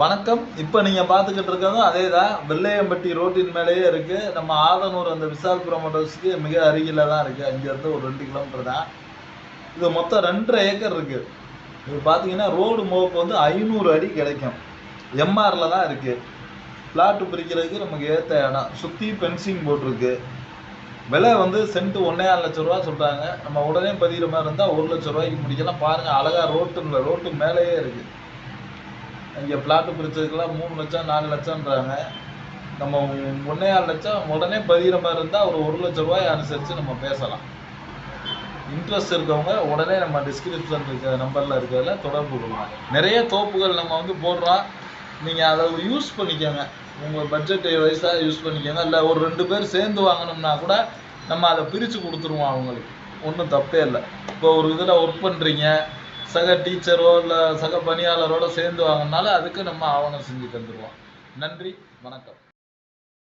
வணக்கம். இப்போ நீங்கள் பார்த்துக்கிட்டு இருக்கிறதும் அதே தான் வெள்ளையம்பட்டி ரோட்டின் மேலேயே இருக்குது நம்ம ஆதனூர் அந்த விசால் ப்ரோமோட்டர்ஸ்க்கு மிக அருகில் தான் இருக்குது அங்கேருந்து ஒரு ரெண்டு கிலோமீட்டர் தான். இது மொத்தம் ரெண்டரை ஏக்கர் இருக்குது இது பார்த்தீங்கன்னா ரோடு மோப்பு வந்து ஐநூறு அடி கிடைக்கும். எம்ஆரில் தான் இருக்குது பிளாட்டு பிரிக்கிறதுக்கு நமக்கு ஏற்ற இடம். சுற்றி பென்சிங் போட்டிருக்கு. விலை வந்து சென்ட்டு ஒன்றே ஆறு லட்ச ரூபா சொல்கிறாங்க நம்ம உடனே பதிகிற மாதிரி இருந்தால் ஒரு லட்ச ரூபாய்க்கு முடிக்கலாம். பாருங்கள் அழகாக ரோட்டு ரோட்டு மேலேயே இருக்குது இங்கே பிளாட்டு பிரிச்சதுக்கெல்லாம் மூணு லட்சம் நாலு லட்சம்ன்றாங்க. நம்ம ஒன்றே ஆறு லட்சம் உடனே பதிகிற மாதிரி இருந்தால் ஒரு ஒரு லட்ச ரூபாய் அனுசரித்து நம்ம பேசலாம். இன்ட்ரெஸ்ட் இருக்கவங்க உடனே நம்ம டிஸ்கிரிப்ஷன் இருக்கிற நம்பரில் இருக்கிறதுல தொடர்பு கொள்ளலாம். நிறைய தோப்புகள் நம்ம வந்து போடுறோம். நீங்கள் அதை யூஸ் பண்ணிக்கோங்க. உங்கள் பட்ஜெட் வைஸாக யூஸ் பண்ணிக்கோங்க. இல்லை ஒரு ரெண்டு பேர் சேர்ந்து வாங்கணும்னா கூட நம்ம அதை பிரித்து கொடுத்துருவோம் அவங்களுக்கு. ஒன்றும் தப்பே இல்லை. இப்போ ஒரு இதில் ஒர்க் பண்ணுறீங்க சக டீச்சரோ இல்லை சக பணியாளரோட சேர்ந்து வாங்கினாலும் அதுக்கு நம்ம ஆவணம் செஞ்சு தந்துடுவோம் நன்றி வணக்கம்.